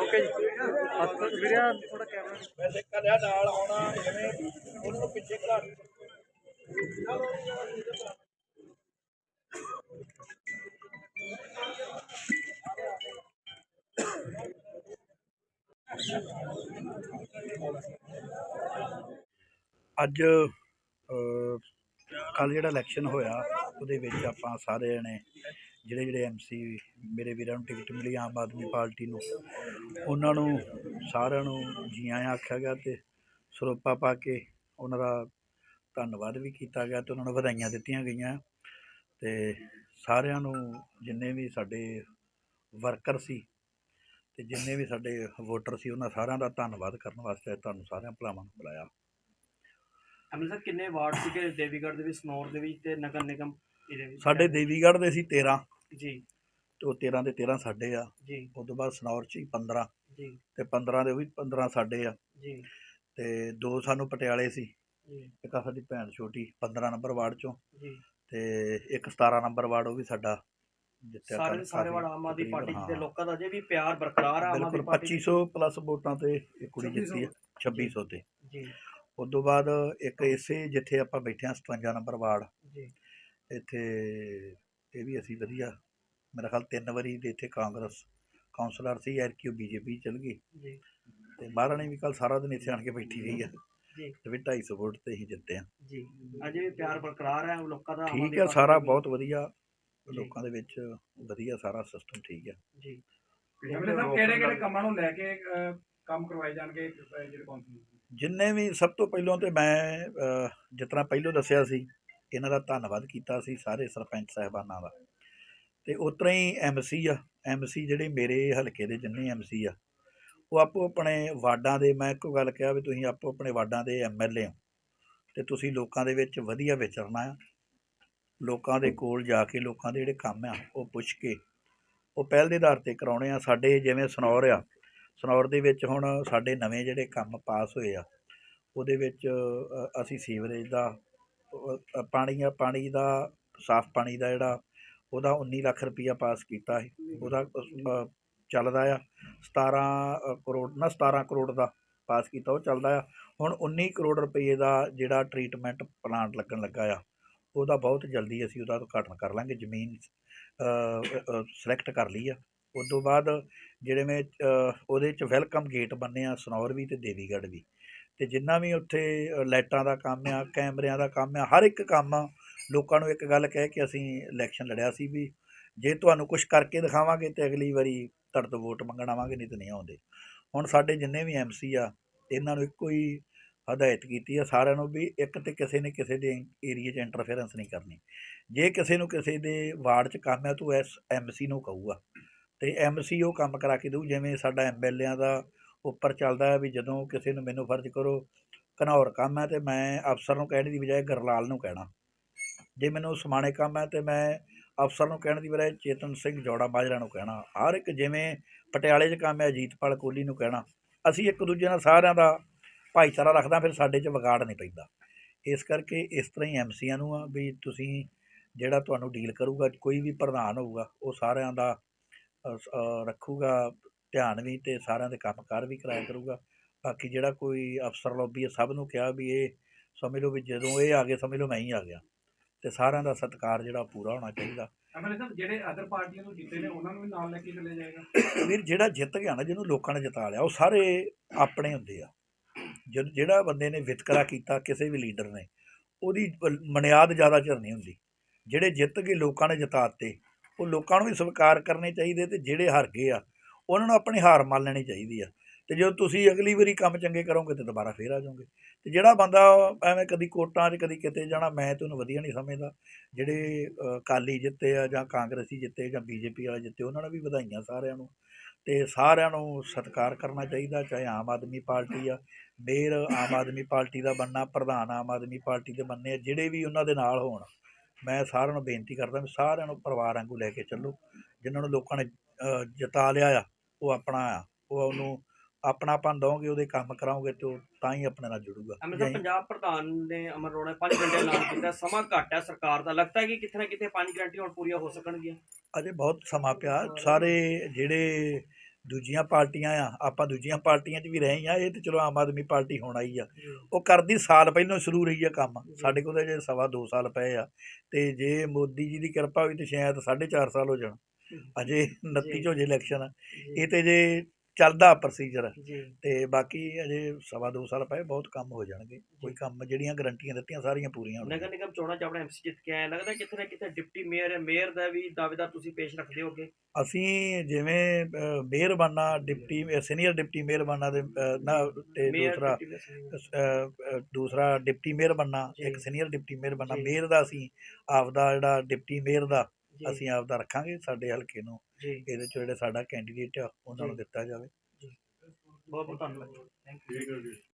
Okay ਜੀ ਹੱਥ ਵੀਰੇ ਥੋੜਾ ਕੈਮਰਾ ਅੱਜ ਕੱਲ ਜਿਹੜਾ ਇਲੈਕਸ਼ਨ ਹੋਇਆ, ਉਹਦੇ ਵਿੱਚ ਆਪਾਂ ਸਾਰੇ ਜਣੇ ਜਿਹੜੇ ਜਿਹੜੇ ਐਮਸੀ ਮੇਰੇ ਵੀਰਾਂ ਨੂੰ ਟਿਕਟ ਮਿਲੀ, ਆਮ ਆਦਮੀ ਪਾਰਟੀ ਨੂੰ, ਉਹਨਾਂ ਨੂੰ ਸਾਰਿਆਂ ਨੂੰ ਜੀ ਆਇਆਂ ਆਖਿਆ ਗਿਆ ਤੇ ਸਰੋਪਾ ਪਾ ਕੇ ਉਹਨਾਂ ਦਾ ਧੰਨਵਾਦ ਵੀ ਕੀਤਾ ਗਿਆ ਤੇ ਉਹਨਾਂ ਨੂੰ ਵਧਾਈਆਂ ਦਿੱਤੀਆਂ ਗਈਆਂ ਤੇ ਸਾਰਿਆਂ ਨੂੰ ਜਿੰਨੇ ਵੀ ਸਾਡੇ ਵਰਕਰ ਸੀ ਤੇ ਜਿੰਨੇ ਵੀ ਸਾਡੇ ਵੋਟਰ ਸੀ, ਉਹਨਾਂ ਸਾਰਿਆਂ ਦਾ ਧੰਨਵਾਦ ਕਰਨ ਵਾਸਤੇ ਤੁਹਾਨੂੰ ਸਾਰਿਆਂ ਭਰਾਵਾਂ ਨੂੰ ਬੁਲਾਇਆ। ਅੰਮ੍ਰਿਤਸਰ ਕਿੰਨੇ ਵਾਰਡ ਸੀਗੇ? ਦੇਵੀਗੜ੍ਹ ਦੇ ਵਿੱਚ ਸਨੌਰ ਦੇ ਵਿੱਚ ਤੇ ਨਗਰ ਨਿਗਮ? ਸਾਡੇ ਦੇਵੀਗੜ੍ਹ ਦੇ ਸੀ 13 ਜੀ। ਤੇ ਉਹ 13 ਦੇ 13 ਸਾਡੇ ਆ। ਜੀ। ਉਸ ਤੋਂ ਬਾਅਦ ਸਨੌਰ ਚ ਹੀ 15 ਜੀ। ਤੇ 15 ਦੇ ਉਹ ਵੀ 15 ਸਾਡੇ ਆ। ਜੀ। ਤੇ ਦੋ ਸਾਨੂੰ ਪਟਿਆਲੇ ਸੀ। ਜੀ। ਇੱਕ ਆ ਸਾਡੀ ਭੈਣ ਛੋਟੀ 15 ਨੰਬਰ ਵਾਰਡ ਚੋਂ। ਜੀ। ਤੇ ਇੱਕ 17 ਨੰਬਰ ਵਾਰਡ ਉਹ ਵੀ ਸਾਡਾ ਜਿੱਤਿਆ ਸਾਰੇ ਸਾਰੇ ਵਾਰਡ ਆਮ ਆਦਮੀ ਪਾਰਟੀ ਦੇ ਹਾਂ। ਲੋਕਾਂ ਦਾ ਅਜੇ ਵੀ ਪਿਆਰ ਬਰਕਰਾਰ ਆ ਆਮ ਆਦਮੀ ਬਿਲਕੁਲ ਪਾਰਟੀ 2500 ਪਲੱਸ ਵੋਟਾਂ ਤੇ ਇਹ ਕੁੜੀ ਜਿੱਤੀ ਆ 2600 ਤੇ। ਜੀ। ਉਸ ਤੋਂ ਬਾਅਦ ਇੱਕ ਇਸੇ ਜਿੱਥੇ ਆਪਾਂ ਬੈਠੇ ਹਾਂ 57 ਨੰਬਰ ਵਾਰਡ। ਜੀ ਇੱਥੇ ਇਹ ਵੀ ਅਸੀਂ ਵਧੀਆ ਮੇਰਾ ਖਿਆਲ ਤਿੰਨ ਵਾਰੀ ਦੇ ਇੱਥੇ ਕਾਂਗਰਸ ਕਾਉਂਸਲਰ ਸੀ ਐਰ ਕਿਉ ਬੀਜੇਪੀ ਚਲ ਗਈ। ਜੀ। ਤੇ ਮਹਾਰਾਣੀ ਵੀ ਕੱਲ ਸਾਰਾ ਦਿਨ ਇੱਥੇ ਆਣ ਕੇ ਬੈਠੀ ਰਹੀ ਆ। ਜੀ। ਤੇ ਵੀ 250 ਵੋਟ ਤੇ ਹੀ ਜਿੱਤੇ ਆ ਜੀ। ਅਜੇ ਵੀ ਪਿਆਰ ਬਰਕਰਾਰ ਹੈ ਲੋਕਾਂ ਦਾ ਠੀਕ ਸਾਰਾ। ਬਹੁਤ ਵਧੀਆ। ਲੋਕਾਂ ਦੇ ਵਿੱਚ ਵਧੀਆ ਸਾਰਾ ਸਿਸਟਮ ਠੀਕ ਆ। ਜੀ। ਐਮਐਲਏ ਸਾਹਿਬ ਕਿਹੜੇ ਕਿਹੜੇ ਕੰਮਾਂ ਨੂੰ ਲੈ ਕੇ ਅਹ, ਕੰਮ ਕਰਵਾਏ ਜਾਣਗੇ ਅਹ, ਜਿਹੜੇ ਕੌਂਸਲ ਜਿੰਨੇ ਵੀ ਸਭ ਤੋਂ ਪਹਿਲਾਂ ਤੇ ਮੈਂ ਤਰ੍ਹਾਂ ਪਹਿਲਾਂ ਦੱਸਿਆ ਸੀ ਇਹਨਾਂ ਦਾ ਧੰਨਵਾਦ ਕੀਤਾ ਸੀ ਸਾਰੇ ਸਰਪੰਚ ਸਾਹਿਬਾਨਾਂ ਦਾ। ਤੇ ਉਸ ਤਰ੍ਹਾਂ ਹੀ ਐਮਸੀ ਆ ਐਮਸੀ ਜਿਹੜੇ ਮੇਰੇ ਹਲਕੇ ਦੇ ਜਿੰਨੇ ਐਮਸੀ ਆ, ਉਹ ਆਪੋ ਆਪਣੇ ਵਾਰਡਾਂ ਦੇ, ਮੈਂ ਇੱਕੋ ਗੱਲ ਕਿਹਾ ਵੀ ਤੁਸੀਂ ਆਪੋ ਆਪਣੇ ਵਾਰਡਾਂ ਦੇ ਐਮਐਲਏ ਹੋ, ਤੇ ਤੁਸੀਂ ਲੋਕਾਂ ਦੇ ਵਿੱਚ ਵਧੀਆ ਵਿਚਰਨਾ ਆ। ਲੋਕਾਂ ਦੇ ਕੋਲ ਜਾ ਕੇ ਲੋਕਾਂ ਦੇ ਜਿਹੜੇ ਕੰਮ ਆ, ਉਹ ਪੁੱਛ ਕੇ, ਉਹ ਪਹਿਲ ਦੇ ਆਧਾਰ ਤੇ ਕਰਾਉਣੇ ਆ। ਸਾਡੇ ਜਿਵੇਂ ਸਨੌਰ ਆ, ਸਨੌਰ ਦੇ ਵਿੱਚ ਹੁਣ ਸਾਡੇ ਨਵੇਂ ਜਿਹੜੇ ਕੰਮ ਪਾਸ ਹੋਏ ਆ, ਉਹਦੇ ਵਿੱਚ ਅਸੀਂ ਸੀਵਰੇਜ ਦਾ ਪਾਣੀ ਆ, ਪਾਣੀ ਦਾ, ਸਾਫ਼ ਪਾਣੀ ਦਾ ਜਿਹੜਾ, ਉਹਦਾ 19 ਲੱਖ ਰੁਪਈਆ ਪਾਸ ਕੀਤਾ ਹੈ ਉਹਦਾ ਚੱਲਦਾ ਆ 17 ਕਰੋੜ, ਨਾ 17 ਕਰੋੜ ਦਾ ਪਾਸ ਕੀਤਾ, ਉਹ ਚੱਲਦਾ ਆ। ਹੁਣ 19 ਕਰੋੜ ਰੁਪਏ ਦਾ ਜਿਹੜਾ ਟ੍ਰੀਟਮੈਂਟ ਪਲਾਂਟ ਲੱਗਣ ਲੱਗਾ ਆ, ਉਹਦਾ ਬਹੁਤ ਜਲਦੀ ਅਸੀਂ ਉਹਦਾ ਉਦਘਾਟਨ ਕਰ ਲਾਂਗੇ, ਜ਼ਮੀਨ ਸਿਲੈਕਟ ਕਰ ਲਈ ਆ। ਉਸ ਤੋਂ ਬਾਅਦ ਜਿਹੜੇ ਮੈਂ ਉਹਦੇ ਚ ਵੈਲਕਮ ਗੇਟ ਬੰਨੇ ਆ, ਸਨੌਰ ਵੀ ਤੇ ਦੇਵੀਗੜ੍ਹ ਵੀ। ਤੇ ਜਿੰਨਾ ਵੀ ਉੱਥੇ ਲਾਈਟਾਂ ਦਾ ਕੰਮ ਆ, ਕੈਮਰਿਆਂ ਦਾ ਕੰਮ ਆ, ਹਰ ਇੱਕ ਕੰਮ ਆ, ਲੋਕਾਂ ਨੂੰ ਇੱਕ ਗੱਲ ਕਹਿ ਕੇ ਅਸੀਂ ਇਲੈਕਸ਼ਨ ਲੜਿਆ ਸੀ ਵੀ ਜੇ ਤੁਹਾਨੂੰ ਕੁਝ ਕਰਕੇ ਦਿਖਾਵਾਂਗੇ ਤੇ ਅਗਲੀ ਵਾਰੀ ਤੁਹਾਡੇ ਤੋਂ ਵੋਟ ਮੰਗਣ ਆਵਾਂਗੇ, ਨਹੀਂ ਤਾਂ ਨਹੀਂ ਆਉਂਦੇ। ਹੁਣ ਸਾਡੇ ਜਿੰਨੇ ਵੀ ਐਮਸੀ ਆ, ਇਹਨਾਂ ਨੂੰ ਇੱਕੋ ਹੀ ਹਦਾਇਤ ਕੀਤੀ ਆ ਸਾਰਿਆਂ ਨੂੰ ਵੀ ਇੱਕ ਤੇ ਕਿਸੇ ਨੇ ਕਿਸੇ ਦੇ ਏਰੀਏ 'ਚ ਇੰਟਰਫੇਰੈਂਸ ਨਹੀਂ ਕਰਨੀ। ਜੇ ਕਿਸੇ ਨੂੰ ਕਿਸੇ ਦੇ ਵਾਰਡ 'ਚ ਕੰਮ ਆ, ਤੂੰ ਐਸ ਐਮਸੀ ਨੂੰ ਕਹੂਗਾ। ਤੇ ਐਮਸੀ ਉਹ ਕੰਮ ਕਰਾ ਕੇ ਦੇਊ, ਜਿਵੇਂ ਸਾਡਾ ਐਮਐਲਏਆਂ ਦਾ ਉੱਪਰ ਚੱਲਦਾ ਵੀ ਜਦੋਂ ਕਿਸੇ ਨੂੰ ਮੈਨੂੰ ਫਰਜ਼ ਕਰੋ, ਘਨੌਰ ਕੰਮ ਹੈ ਤੇ ਮੈਂ ਅਫਸਰ ਨੂੰ ਕਹਿਣ ਦੀ ਬਜਾਏ ਗਰਲਾਲ ਨੂੰ ਕਹਿਣਾ। ਜੇ ਮੈਨੂੰ ਸਮਾਣੇ ਕੰਮ ਹੈ ਤੇ ਮੈਂ ਅਫਸਰ ਨੂੰ ਕਹਿਣ ਦੀ ਬਜਾਏ ਚੇਤਨ ਸਿੰਘ ਜੋੜਾ ਬਾਜਰਾ ਨੂੰ ਕਹਿਣਾ। ਹਰ ਇੱਕ ਜਿਵੇਂ ਪਟਿਆਲੇ 'ਚ ਕੰਮ ਹੈ, ਅਜੀਤਪਾਲ ਕੋਹਲੀ ਨੂੰ ਕਹਿਣਾ। ਅਸੀਂ ਇੱਕ ਦੂਜੇ ਨਾਲ ਸਾਰਿਆਂ ਦਾ ਭਾਈਚਾਰਾ ਰੱਖਦਾ ਫਿਰ ਸਾਡੇ 'ਚ ਵਿਗਾੜ ਨਹੀਂ ਪੈਂਦਾ। ਇਸ ਕਰਕੇ ਇਸ ਤਰ੍ਹਾਂ ਹੀ ਐਮਸੀਆਂ ਨੂੰ ਆ ਵੀ ਤੁਸੀਂ ਜਿਹੜਾ ਤੁਹਾਨੂੰ ਡੀਲ ਕਰੂਗਾ, ਕੋਈ ਵੀ ਪ੍ਰਧਾਨ ਹੋਊਗਾ, ਉਹ ਸਾਰਿਆਂ ਦਾ ਰੱਖੂਗਾ। ਧਿਆਨ ਵੀ ਤੇ ਸਾਰਿਆਂ ਦੇ ਕੰਮਕਾਰ ਵੀ ਕਰਾਇਆ ਕਰੂਗਾ। ਬਾਕੀ ਜਿਹੜਾ ਕੋਈ ਅਫਸਰ ਲੌਬੀ ਹੈ ਸਭ ਨੂੰ ਕਿਹਾ ਵੀ ਇਹ ਸਮਝ ਲਓ ਵੀ ਜਦੋਂ ਇਹ ਆ ਗਏ ਸਮਝ ਲਓ ਮੈਂ ਹੀ ਆ ਗਿਆ। ਤੇ ਸਾਰਿਆਂ ਦਾ ਸਤਿਕਾਰ ਜਿਹੜਾ ਪੂਰਾ ਹੋਣਾ ਚਾਹੀਦਾ। ਐਮਐਲਏ ਸਾਹਿਬ ਜਿਹੜੇ ਅਦਰ ਪਾਰਟੀਆਂ ਤੋਂ ਜਿੱਤੇ ਨੇ ਉਹਨਾਂ ਨੂੰ ਵੀ ਨਾਲ ਲੈ ਕੇ ਚੱਲੇ ਜਾਏਗਾ? ਵੀਰ ਜਿਹੜਾ ਜਿੱਤ ਗਿਆ ਨਾ ਜਿਹਨੂੰ ਲੋਕਾਂ ਨੇ ਜਿਤਾ ਲਿਆ ਉਹ ਸਾਰੇ ਆਪਣੇ ਹੁੰਦੇ ਆ। ਜਦ ਜਿਹੜਾ ਬੰਦੇ ਨੇ ਵਿਤਕਰਾ ਕੀਤਾ ਕਿਸੇ ਵੀ ਲੀਡਰ ਨੇ ਉਹਦੀ ਮਨਿਆਦ ਜ਼ਿਆਦਾ ਚਿਰ ਨਹੀਂ ਹੁੰਦੀ। ਜਿਹੜੇ ਜਿੱਤ ਕੇ ਲੋਕਾਂ ਨੇ ਜਿਤਾਤੇ ਉਹ ਲੋਕਾਂ ਨੂੰ ਵੀ ਸਵੀਕਾਰ ਕਰਨੇ ਚਾਹੀਦੇ ਤੇ ਜਿਹੜੇ ਹਾਰ ਗਏ ਆ ਉਹਨਾਂ ਨੂੰ ਆਪਣੀ ਹਾਰ ਮੰਨ ਲੈਣੀ ਚਾਹੀਦੀ ਆ। ਤੇ ਜਦੋਂ ਤੁਸੀਂ ਅਗਲੀ ਵਾਰੀ ਕੰਮ ਚੰਗੇ ਕਰੋਗੇ ਤੇ ਦੁਬਾਰਾ ਫੇਰ ਆ ਜਾਓਗੇ। ਤੇ ਜਿਹੜਾ ਬੰਦਾ ਐਵੇਂ ਕਦੀ ਕੋਟਾਂ 'ਚ ਕਦੀ ਕਿਤੇ ਜਾਣਾ ਮੈਂ ਤੁਹਾਨੂੰ ਵਧੀਆ ਨਹੀਂ ਸਮਝਦਾ। ਜਿਹੜੇ ਅ, ਅਕਾਲੀ ਜਿੱਤੇ ਆ ਜਾਂ ਕਾਂਗਰਸੀ ਜਿੱਤੇ ਜਾਂ ਬੀਜੇਪੀ ਵਾਲੇ ਜਿੱਤੇ ਉਹਨਾਂ ਨੂੰ ਵੀ ਵਧਾਈਆਂ ਸਾਰਿਆਂ ਨੂੰ। ਤੇ ਸਾਰਿਆਂ ਨੂੰ ਸਤਿਕਾਰ ਕਰਨਾ ਚਾਹੀਦਾ ਚਾਹੇ ਆਮ ਆਦਮੀ ਪਾਰਟੀ ਆ। ਮੇਅਰ ਆਮ ਆਦਮੀ ਪਾਰਟੀ ਦਾ ਬਣਨਾ ਪ੍ਰਧਾਨ ਆਮ ਆਦਮੀ ਪਾਰਟੀ ਦੇ ਬੰਨੇ ਆ ਜਿਹੜੇ ਵੀ ਉਹਨਾਂ ਦੇ ਨਾਲ ਹੋਣ। ਮੈਂ ਸਾਰਿਆਂ ਨੂੰ ਬੇਨਤੀ ਕਰਦਾ ਵੀ ਸਾਰਿਆਂ ਨੂੰ ਪਰਿਵਾਰ ਵਾਂਗੂ ਲੈ ਕੇ ਚੱਲੋ। ਜਿਨ੍ਹਾਂ ਨੂੰ ਲੋਕਾਂ ਨੇ ਅ, ਜਿਤਾ ਲਿਆ ਆ ਉਹ ਆਪਣਾ ਆ ਉਹ ਉਹਨੂੰ ਆਪਣਾਪਨ ਦਓਗੇ ਉਹਦੇ ਕੰਮ ਕਰਾਓਗੇ ਤੇ ਉਹ ਤਾਂ ਹੀ ਆਪਣੇ ਨਾਲ ਜੁੜੂਗਾ। ਅੰਮ੍ਰਿਤਸਰ ਪੰਜਾਬ ਪ੍ਰਧਾਨ ਨੇ ਅਮਰ ਅਰੋੜਾ ਨੇ 5 ਘੰਟੇ ਐਲਾਨ ਕੀਤਾ। ਸਮਾਂ ਘੱਟ ਹੈ ਸਰਕਾਰ ਦਾ। ਲੱਗਦਾ ਹੈ ਕਿ ਕਿਤੇ ਨਾ ਕਿਤੇ 5 ਗਰੰਟੀਆਂ ਹੁਣ ਪੂਰੀਆਂ ਹੋ ਸਕਣਗੀਆਂ। ਅਜੇ ਬਹੁਤ ਸਮਾਂ ਪਿਆ। ਸਾਰੇ ਜਿਹੜੇ ਦੂਜੀਆਂ ਪਾਰਟੀਆਂ ਆ ਆਪਾਂ ਦੂਜੀਆਂ ਪਾਰਟੀਆਂ 'ਚ ਵੀ ਰਹੇ ਆ ਇਹ ਤੇ ਚਲੋ ਆਮ ਆਦਮੀ ਪਾਰਟੀ ਹੁਣ ਆਈ ਆ। ਉਹ ਕਰਦੀ ਸਾਲ ਪਹਿਲਾਂ ਸ਼ੁਰੂ ਰਹੀ ਆ ਕੰਮ। ਸਾਡੇ ਕੋਲ ਤਾਂ ਜੇ ਸਵਾ ਦੋ ਸਾਲ ਪਏ ਆ। ਤੇ ਜੇ ਮੋਦੀ ਜੀ ਦੀ ਕਿਰਪਾ ਹੋਈ ਤੇ ਸ਼ਾਇਦ 4.5 ਸਾਲ ਹੋ ਜਾਣ। ਅਜੇ 29 ਚੋਂ ਜੇ ਇਲੈਕਸ਼ਨ ਆ। ਇਹ ਤੇ ਜੇ ਚੱਲਦਾ ਪ੍ਰੋਸੀਜਰ ਤੇ ਬਾਕੀ ਅਜੇ ਸਵਾ ਦੋ ਸਾਲ ਪਏ ਬਹੁਤ ਕੰਮ ਹੋ ਜਾਣਗੇ। ਕੋਈ ਕੰਮ ਜਿਹੜੀਆਂ ਗਰੰਟੀਆਂ ਦਿੱਤੀਆਂ ਸਾਰੀਆਂ ਪੂਰੀਆਂ ਨਗਰ ਨਿਗਮ ਚੋਣਾਂ 'ਚ ਆਪਣਾ ਐਮਸੀ ਜਿੱਤ ਕੇ ਆਇਆ ਲੱਗਦਾ ਕਿਤੇ ਨਾ ਕਿਤੇ ਡਿਪਟੀ ਮੇਅਰ ਹੈ। ਮੇਅਰ ਦਾ ਵੀ ਦਾਅਵੇਦਾਰ ਤੁਸੀਂ ਪੇਸ਼ ਰੱਖਦੇ ਹੋਗੇ। ਅਸੀਂ ਜਿਵੇਂ ਮੇਅਰ ਬਣਨਾ ਡਿਪਟੀ ਸੀਨੀਅਰ ਡਿਪਟੀ ਮੇਅਰ ਬਣਨਾ ਦੇ ਨਾ ਤੇ ਦੂਸਰਾ ਦੂਸਰਾ ਡਿਪਟੀ ਮੇਅਰ ਬਣਨਾ। ਇੱਕ ਸੀਨੀਅਰ ਡਿਪਟੀ ਮੇਅਰ ਬਣਨਾ। ਮੇਅਰ ਦਾ ਅਸੀਂ ਆਪਦਾ ਜਿਹੜਾ ਡਿਪਟੀ ਮੇਅਰ ਦਾ ਅਸੀਂ ਆਪਦਾ ਰੱਖਾਂਗੇ ਸਾਡੇ ਹਲਕੇ ਨੂੰ ਇਹਦੇ ਚ ਜਿਹੜਾ ਸਾਡਾ ਕੈਂਡੀਡੇਟ ਆ ਉਹਨਾਂ ਨੂੰ। ਦਿੱਤਾ ਜਾਵੇ। ਬਹੁਤ ਬਹੁਤ ਧੰਨਵਾਦ। Thank you